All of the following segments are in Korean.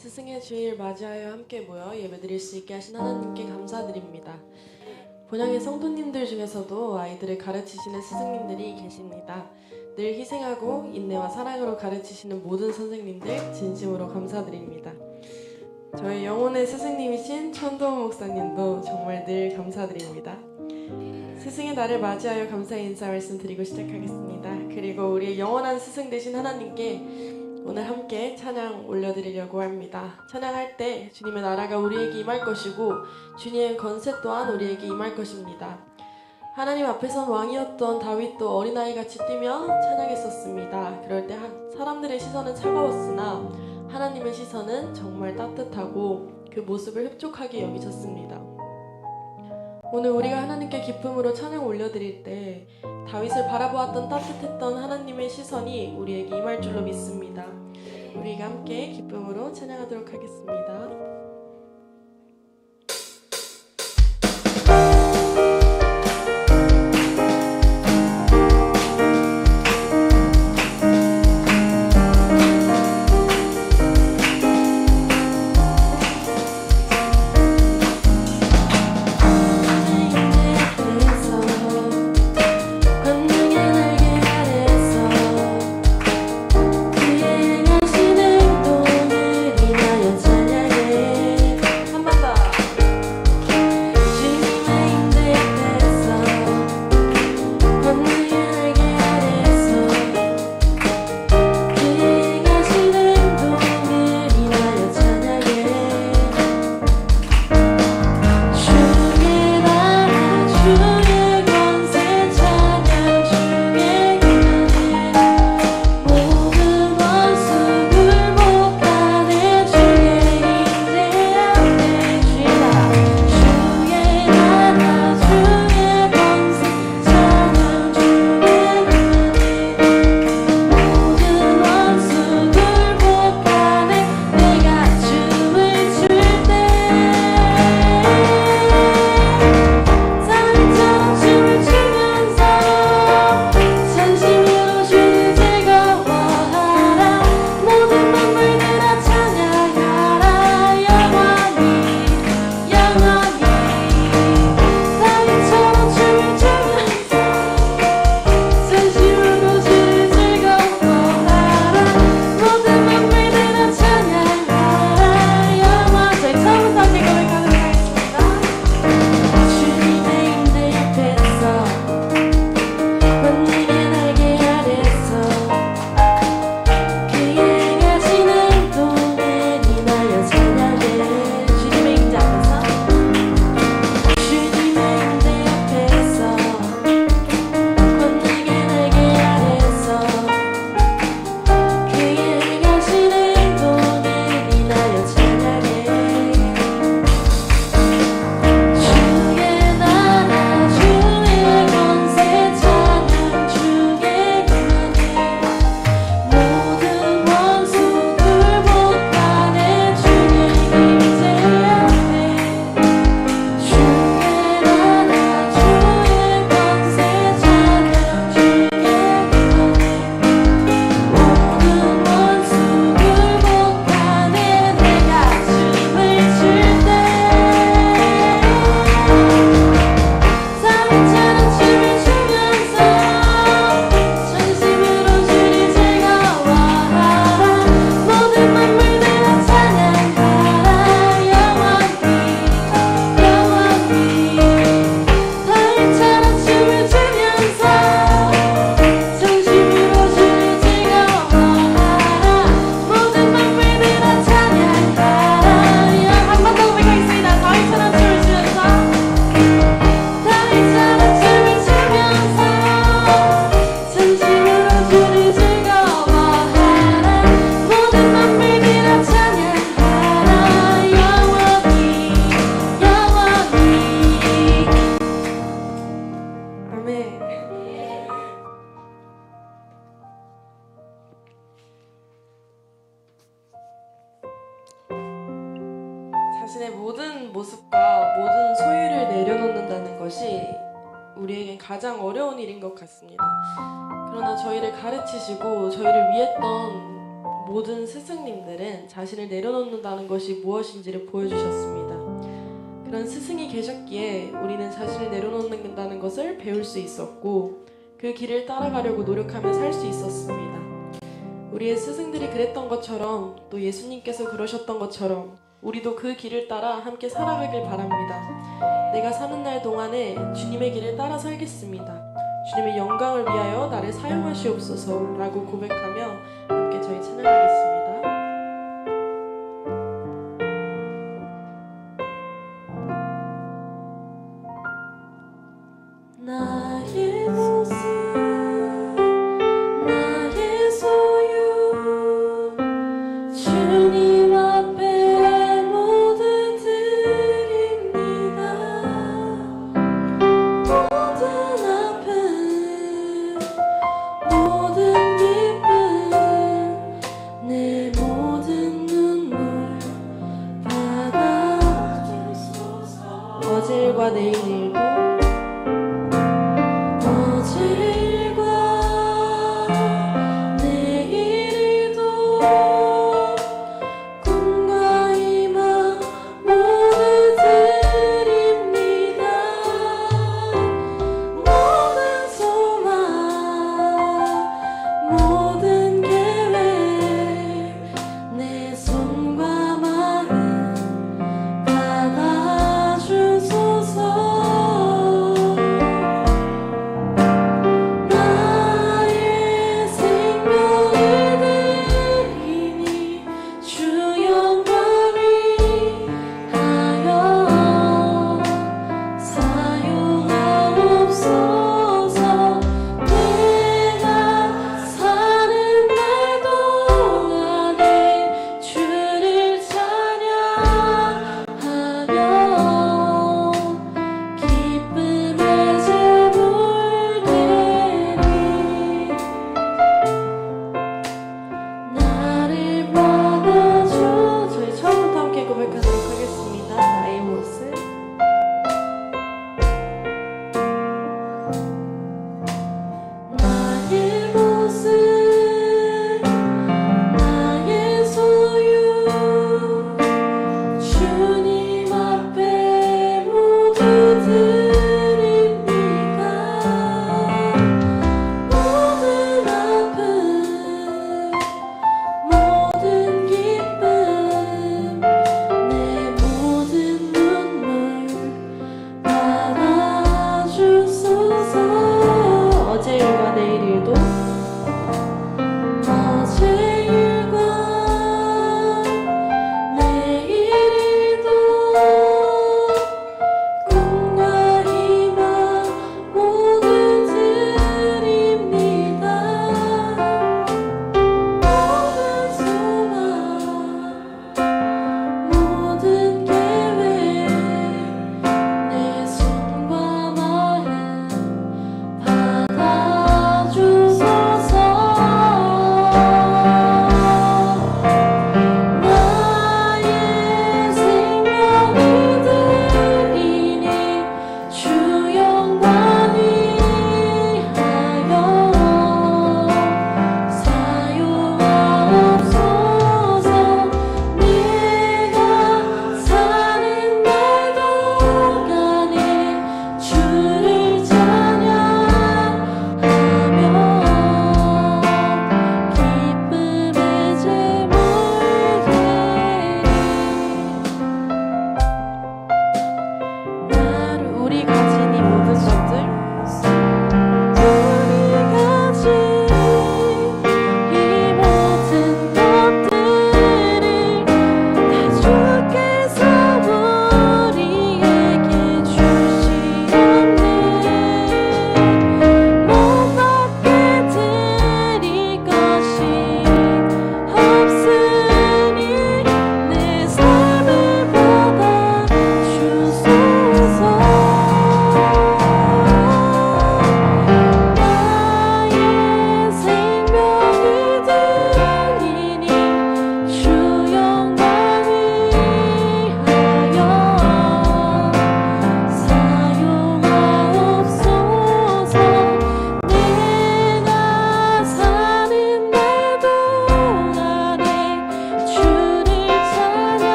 스승의 주일 맞이하여 함께 모여 예배드릴 수 있게 하신 하나님께 감사드립니다. 본향의 성도님들 중에서도 아이들을 가르치시는 스승님들이 계십니다. 늘 희생하고 인내와 사랑으로 가르치시는 모든 선생님들 진심으로 감사드립니다. 저희 영혼의 스승님이신 천도원 목사님도 정말 늘 감사드립니다. 스승의 날을 맞이하여 감사의 인사 말씀드리고 시작하겠습니다. 그리고 우리의 영원한 스승 되신 하나님께 오늘 함께 찬양 올려드리려고 합니다. 찬양할 때 주님의 나라가 우리에게 임할 것이고 주님의 권세 또한 우리에게 임할 것입니다. 하나님 앞에선 왕이었던 다윗도 어린아이 같이 뛰며 찬양했었습니다. 그럴 때 한- 사람들의 시선은 차가웠으나 하나님의 시선은 정말 따뜻하고 그 모습을 흡족하게 여기셨습니다. 오늘 우리가 하나님께 기쁨으로 찬양 올려드릴 때 다윗을 바라보았던 따뜻했던 하나님의 시선이 우리에게 임할 줄로 믿습니다. 우리가 함께 기쁨으로 찬양하도록 하겠습니다. 자신의 모든 모습과 모든 소유를 내려놓는다는 것이 우리에겐 가장 어려운 일인 것 같습니다. 그러나 저희를 가르치시고 저희를 위했던 모든 스승님들은 자신을 내려놓는다는 것이 무엇인지를 보여주셨습니다. 그런 스승이 계셨기에 우리는 자신을 내려놓는다는 것을 배울 수 있었고 그 길을 따라가려고 노력하며 살 수 있었습니다. 우리의 스승들이 그랬던 것처럼 또 예수님께서 그러셨던 것처럼 우리도 그 길을 따라 함께 살아가길 바랍니다. 내가 사는 날 동안에 주님의 길을 따라 살겠습니다. 주님의 영광을 위하여 나를 사용하시옵소서 라고 고백하며 함께 저희 찬양하겠습니다.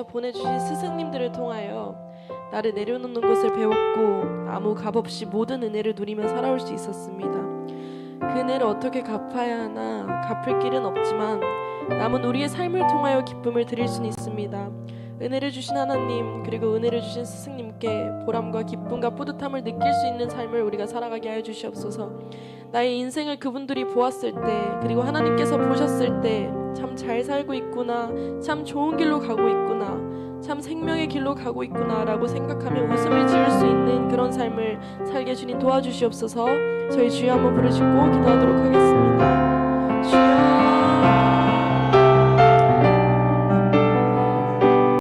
주님께서 보내주신 스승님들을 통하여 나를 내려놓는 것을 배웠고 아무 값 없이 모든 은혜를 누리며 살아올 수 있었습니다. 그 은혜를 어떻게 갚아야 하나 갚을 길은 없지만 남은 우리의 삶을 통하여 기쁨을 드릴 수는 있습니다. 은혜를 주신 하나님 그리고 은혜를 주신 스승님께 보람과 기쁨과 뿌듯함을 느낄 수 있는 삶을 우리가 살아가게 하여 주시옵소서. 나의 인생을 그분들이 보았을 때 그리고 하나님께서 보셨을 때 참 잘 살고 있구나. 참 좋은 길로 가고 있구나. 참 생명의 길로 가고 있구나라고 생각하며 웃음을 지을 수 있는 그런 삶을 살게 주님 도와주시옵소서. 저희 주여 한번 부르시고 기도하도록 하겠습니다. 주여